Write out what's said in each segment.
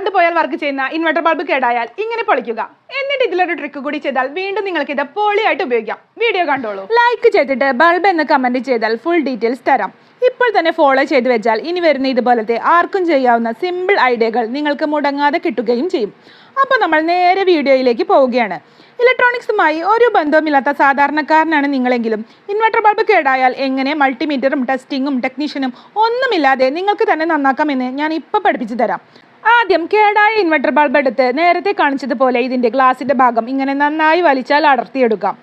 Current പോയാൽ work ചെയ്യുന്ന inverter bulb കേടായാൽ ഇങ്ങനെ പൊളിക്കുക. എന്നിട്ട് ഇതിലൊരു ട്രിക്ക് കൂടി ചെയ്താൽ വീണ്ടും നിങ്ങൾക്ക് ഇത് പൊളിയായിട്ട് ഉപയോഗിക്കാം. വീഡിയോ കണ്ടോളൂ. ലൈക്ക് ചെയ്തിട്ട് ബൾബ് എന്ന് കമന്റ് ചെയ്താൽ ഫുൾ ഡീറ്റെയിൽസ് തരാം. ഇപ്പോൾ തന്നെ ഫോളോ ചെയ്ത് വെച്ചാൽ ഇനി വരുന്ന ഇതുപോലത്തെ ആർക്കും ചെയ്യാവുന്ന സിമ്പിൾ ഐഡിയകൾ നിങ്ങൾക്ക് മുടങ്ങാതെ കിട്ടുകയും ചെയ്യും. അപ്പോൾ നമ്മൾ നേരെ വീഡിയോയിലേക്ക് പോവുകയാണ്. ഇലക്ട്രോണിക്സുമായി ഒരു ബന്ധവുമില്ലാത്ത സാധാരണക്കാരനാണ് നിങ്ങളെങ്കിലും. ഇൻവെർട്ടർ ബൾബ് കേടായാൽ എങ്ങനെ മൾട്ടിമീറ്ററും ടെസ്റ്റിങ്ങും ടെക്നീഷ്യനും ഒന്നുമില്ലാതെ നിങ്ങൾക്ക് തന്നെ നന്നാക്കാമെന്ന് ഞാൻ ഇപ്പോൾ പഠിപ്പിച്ചു തരാം. ആദ്യം കേടായ ഇൻവെർട്ടർ ബൾബ് എടുത്ത് നേരത്തെ കാണിച്ചതുപോലെ ഇതിന്റെ ഗ്ലാസിന്റെ ഭാഗം ഇങ്ങനെ നന്നായി വലിച്ചാൽ അടർത്തിയെടുക്കാം.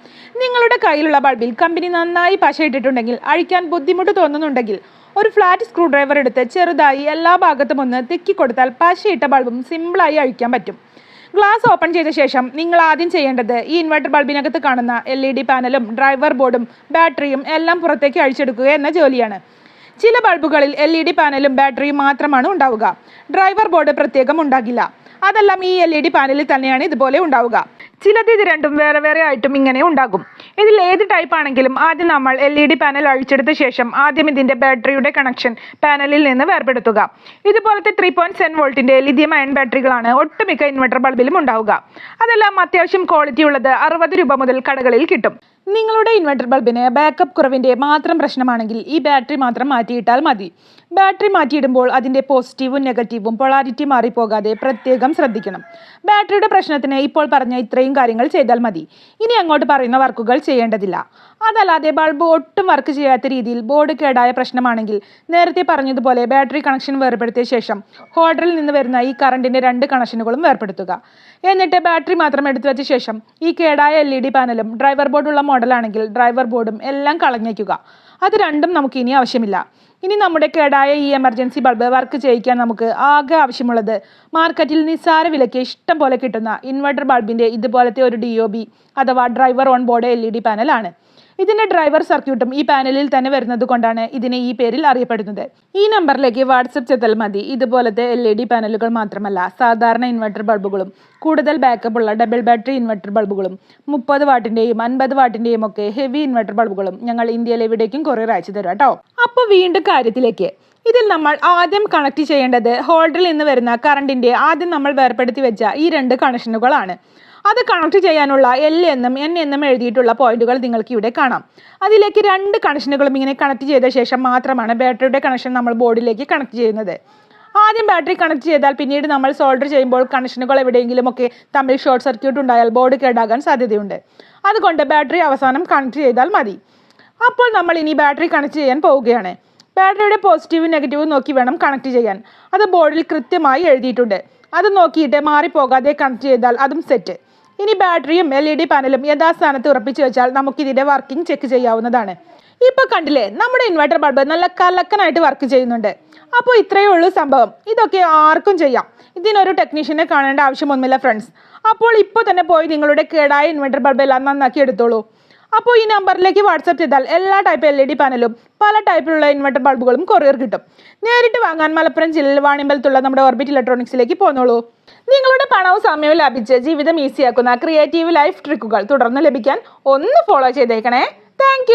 നിങ്ങളുടെ കയ്യിലുള്ള ബൾബിൽ കമ്പനി നന്നായി പശ ഇട്ടിട്ടുണ്ടെങ്കിൽ അഴിക്കാൻ ബുദ്ധിമുട്ട് തോന്നുന്നുണ്ടെങ്കിൽ ഒരു ഫ്ലാറ്റ് സ്ക്രൂ ഡ്രൈവർ എടുത്ത് ചെറുതായി എല്ലാ ഭാഗത്തും ഒന്ന് തിക്കി കൊടുത്താൽ പശയിട്ട ബൾബും സിമ്പിളായി അഴിക്കാൻ പറ്റും. ഗ്ലാസ് ഓപ്പൺ ചെയ്ത ശേഷം നിങ്ങൾ ആദ്യം ചെയ്യേണ്ടത് ഈ ഇൻവെർട്ടർ ബൾബിനകത്ത് കാണുന്ന എൽ ഇ ഡി പാനലും ഡ്രൈവർ ബോർഡും ബാറ്ററിയും എല്ലാം പുറത്തേക്ക് അഴിച്ചെടുക്കുക എന്ന ജോലിയാണ്. ചില ബൾബുകളിൽ എൽ ഇ ഡി പാനലും ബാറ്ററിയും മാത്രമാണ് ഉണ്ടാവുക. ഡ്രൈവർ ബോർഡ് പ്രത്യേകം ഉണ്ടാകില്ല. അതെല്ലാം ഈ എൽ ഇ ഡി പാനലിൽ തന്നെയാണ് ഇതുപോലെ ഉണ്ടാവുക. ചിലത് ഇത് രണ്ടും വേറെ വേറെ ആയിട്ടും ഇങ്ങനെ ഉണ്ടാകും. ഇതിൽ ഏത് ടൈപ്പ് ആണെങ്കിലും ആദ്യം നമ്മൾ എൽ ഇ ഡി പാനൽ അഴിച്ചെടുത്ത ശേഷം ആദ്യം ഇതിന്റെ ബാറ്ററിയുടെ കണക്ഷൻ പാനലിൽ നിന്ന് വേർപെടുത്തുക. ഇതുപോലത്തെ ത്രീ പോയിന്റ് സെവൻ വോൾട്ടിന്റെ ലിഥിയം അയൺ ബാറ്ററികളാണ് ഒട്ടുമിക്ക ഇൻവെർട്ടർ ബൾബിലും ഉണ്ടാവുക. അതെല്ലാം അത്യാവശ്യം ക്വാളിറ്റി ഉള്ളത് അറുപത് രൂപ മുതൽ കടകളിൽ കിട്ടും. നിങ്ങളുടെ ഇൻവെർട്ടർ ബൾബിന് ബാക്കപ്പ് കുറവിന്റെ മാത്രം പ്രശ്നമാണെങ്കിൽ ഈ ബാറ്ററി മാത്രം മാറ്റിയിട്ടാൽ മതി. ബാറ്ററി മാറ്റിയിടുമ്പോൾ അതിന്റെ പോസിറ്റീവും നെഗറ്റീവും പൊളാരിറ്റി മാറിപ്പോകാതെ പ്രത്യേകം ശ്രദ്ധിക്കണം. ബാറ്ററിയുടെ പ്രശ്നത്തിന് ഇപ്പോൾ പറഞ്ഞ ഇത്രയും കാര്യങ്ങൾ ചെയ്താൽ മതി. ഇനി അങ്ങോട്ട് പറയുന്ന വർക്കുകൾ ചെയ്യേണ്ടതില്ല. അതല്ലാതെ ബൾബ് ഒട്ടും വർക്ക് ചെയ്യാത്ത രീതിയിൽ ബോർഡ് കേടായ പ്രശ്നമാണെങ്കിൽ നേരത്തെ പറഞ്ഞതുപോലെ ബാറ്ററി കണക്ഷൻ വേർപെടുത്തിയ ശേഷം ഹോൾഡറിൽ നിന്ന് വരുന്ന ഈ കറണ്ടിന്റെ രണ്ട് കണക്ഷനുകളും വേർപെടുത്തുക. എന്നിട്ട് ബാറ്ററി മാത്രം എടുത്തു വെച്ച ശേഷം ഈ കേടായ എൽ ഇ ഡി പാനലും ഡ്രൈവർ ബോർഡുള്ള മോഡലാണെങ്കിൽ ഡ്രൈവർ ബോർഡും എല്ലാം കളഞ്ഞേക്കുക. അത് രണ്ടും നമുക്ക് ഇനി ആവശ്യമില്ല. ഇനി നമ്മുടെ കേടായ ഈ എമർജൻസി ബൾബ് വർക്ക് ചെയ്യിക്കാൻ നമുക്ക് ആകെ ആവശ്യമുള്ളത് മാർക്കറ്റിൽ നിസ്സാര വിലയ്ക്ക് ഇഷ്ടം പോലെ കിട്ടുന്ന ഇൻവെർട്ടർ ബൾബിന്റെ ഇതുപോലത്തെ ഒരു ഡി അഥവാ driver on board L E D പാനലാണ് ഇതിന്റെ ഡ്രൈവർ സർക്യൂട്ടും ഈ പാനലിൽ തന്നെ വരുന്നത് കൊണ്ടാണ് ഇതിനെ ഈ പേരിൽ അറിയപ്പെടുന്നത്. ഈ നമ്പറിലേക്ക് വാട്സപ്പ് ചെയ്താൽ മതി. ഇതുപോലത്തെ എൽ ഇ ഡി പാനലുകൾ മാത്രമല്ല സാധാരണ ഇൻവെർട്ടർ ബൾബുകളും കൂടുതൽ ബാക്കപ്പ് ഉള്ള ഡബിൾ ബാറ്ററി ഇൻവെർട്ടർ ബൾബുകളും മുപ്പത് വാട്ടിന്റെയും അൻപത് വാട്ടിന്റെയും ഒക്കെ ഹെവി ഇൻവെർട്ടർ ബൾബുകളും ഞങ്ങൾ ഇന്ത്യയിൽ എവിടേക്കും കൊറിയർ അയച്ചു തരാം കേട്ടോ. അപ്പോൾ വീണ്ടും കാര്യത്തിലേക്ക്. ഇതിൽ നമ്മൾ ആദ്യം കണക്ട് ചെയ്യേണ്ടത് ഹോൾഡറിൽ നിന്ന് വരുന്ന കറണ്ടിന്റെ ആദ്യം നമ്മൾ വേർപ്പെടുത്തി വെച്ച ഈ രണ്ട് കണക്ഷനുകളാണ് അത് കണക്ട് ചെയ്യാനുള്ള എൽ എന്നും എൻ എന്നും എഴുതിയിട്ടുള്ള പോയിന്റുകൾ നിങ്ങൾക്ക് ഇവിടെ കാണാം. അതിലേക്ക് രണ്ട് കണക്ഷനുകളും ഇങ്ങനെ കണക്ട് ചെയ്ത ശേഷം മാത്രമാണ് ബാറ്ററിയുടെ കണക്ഷൻ നമ്മൾ ബോർഡിലേക്ക് കണക്ട് ചെയ്യുന്നത്. ആദ്യം ബാറ്ററി കണക്ട് ചെയ്താൽ പിന്നീട് നമ്മൾ സോൾഡർ ചെയ്യുമ്പോൾ കണക്ഷനുകൾ എവിടെയെങ്കിലും ഒക്കെ തമ്മിൽ ഷോർട്ട് സർക്യൂട്ട് ഉണ്ടായാൽ ബോർഡ് കേടാകാൻ സാധ്യതയുണ്ട്. അതുകൊണ്ട് ബാറ്ററി അവസാനം കണക്ട് ചെയ്താൽ മതി. അപ്പോൾ നമ്മൾ ഇനി ബാറ്ററി കണക്ട് ചെയ്യാൻ പോവുകയാണ്. ബാറ്ററിയുടെ പോസിറ്റീവും നെഗറ്റീവും നോക്കി വേണം കണക്ട് ചെയ്യാൻ. അത് ബോർഡിൽ കൃത്യമായി എഴുതിയിട്ടുണ്ട്. അത് നോക്കിയിട്ട് മാറിപ്പോകാതെ കണക്ട് ചെയ്താൽ അതും സെറ്റ് ഇനി ബാറ്ററിയും എൽ ഇ ഡി പാനലും യഥാസ്ഥാനത്ത് ഉറപ്പിച്ചു വെച്ചാൽ നമുക്ക് ഇതിന്റെ വർക്കിംഗ് ചെക്ക് ചെയ്യാവുന്നതാണ്. ഇപ്പൊ കണ്ടില്ലേ നമ്മുടെ ഇൻവെർട്ടർ ബൾബ് നല്ല കലക്കനായിട്ട് വർക്ക് ചെയ്യുന്നുണ്ട്. അപ്പോൾ ഇത്രയേ ഉള്ളൂ സംഭവം. ഇതൊക്കെ ആർക്കും ചെയ്യാം. ഇതിനൊരു ടെക്നീഷ്യനെ കാണേണ്ട ആവശ്യമൊന്നുമില്ല ഫ്രണ്ട്സ് അപ്പോൾ ഇപ്പോൾ തന്നെ പോയി നിങ്ങളുടെ കേടായ ഇൻവെർട്ടർ ബൾബ് എല്ലാം നന്നാക്കി എടുത്തോളൂ. അപ്പോൾ ഈ നമ്പറിലേക്ക് വാട്സപ്പ് ചെയ്താൽ എല്ലാ ടൈപ്പ് എൽ ഇ ഡി പാനലും പല ടൈപ്പിലുള്ള ഇൻവെർട്ടർ ബൾബുകളും കൊറിയർ കിട്ടും. നേരിട്ട് വാങ്ങാൻ മലപ്പുറം ജില്ലയിൽ വാണിമ്പലത്തുള്ള നമ്മുടെ ഓർബിറ്റ് ഇലക്ട്രോണിക്സിലേക്ക് പോന്നോളൂ. നിങ്ങളുടെ പണവും സമയവും ലഭിച്ച് ജീവിതം ഈസിയാക്കുന്ന ക്രിയേറ്റീവ് ലൈഫ് ട്രിക്കുകൾ തുടർന്ന് ലഭിക്കാൻ ഒന്ന് ഫോളോ ചെയ്തേക്കണേ. താങ്ക്